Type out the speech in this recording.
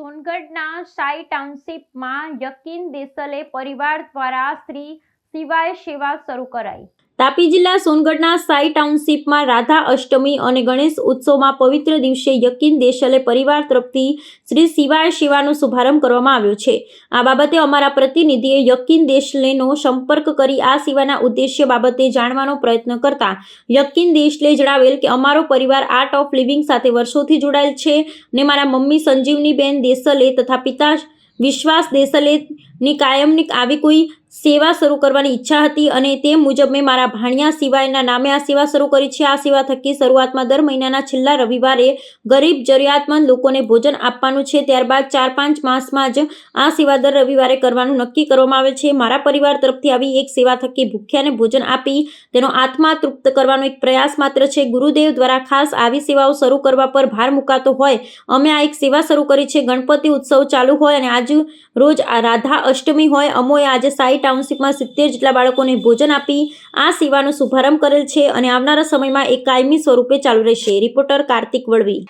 સોનગઢના સાઈ ટાઉનશીપમાં યકીન દેસલે પરિવાર દ્વારા શ્રી સિવાય સેવા શરૂ કરાઈ. તાપી જિલ્લા સોનગઢના સાઈ ટાઉનશીપમાં રાધા અષ્ટમી અને ગણેશ ઉત્સવમાં પવિત્ર દિવસે યકીન દેશલે પરિવાર તરફથી શ્રી શિવાય શિવાનો શુભારંભ કરવામાં આવ્યો છે. આ બાબતે અમારા પ્રતિનિધિએ યકીન દેશલેનો સંપર્ક કરી આ સેવાના ઉદ્દેશ્ય બાબતે જાણવાનો પ્રયત્ન કરતા યકીન દેશલે જણાવેલ કે અમારો પરિવાર આર્ટ ઓફ લિવિંગ સાથે વર્ષોથી જોડાયેલ છે ને મારા મમ્મી સંજીવની બેન દેસલે તથા પિતા વિશ્વાસ દેસલેની કાયમની આવી કોઈ સેવા શરૂ કરવાની ઈચ્છા હતી અને તે મુજબ મેં મારા ભાણિયા સિવાયના નામે આ સેવા શરૂ કરી છે. આ સેવા થકી શરૂઆતમાં દર મહિનાના છેલ્લા રવિવારે ગરીબ, જરૂરિયાતમંદ લોકોને ભોજન આપવાનું છે. ત્યારબાદ ચાર પાંચ માસમાં જ આ સેવા દર રવિવારે કરવાનું નક્કી કરવામાં આવે છે. મારા પરિવાર તરફથી આવી એક સેવા થકી ભૂખ્યાને ભોજન આપી તેનો આત્મા તૃપ્ત કરવાનો એક પ્રયાસ માત્ર છે. ગુરુદેવ દ્વારા ખાસ આવી સેવાઓ શરૂ કરવા પર ભાર મુકાતો હોય. અમે આ એક સેવા શરૂ કરી છે. ગણપતિ ઉત્સવ ચાલુ હોય અને આજ રોજ રાધા અષ્ટમી હોય, અમોએ આજે સાઈ ટાઉનશીપમાં સિત્તેર જેટલા બાળકોને ભોજન આપી, આ સેવાનો શુભારંભ કરેલ છે અને આવનારા સમયમાં એક કાયમી સ્વરૂપે ચાલુ રહેશે. રિપોર્ટર કાર્તિક વળવી.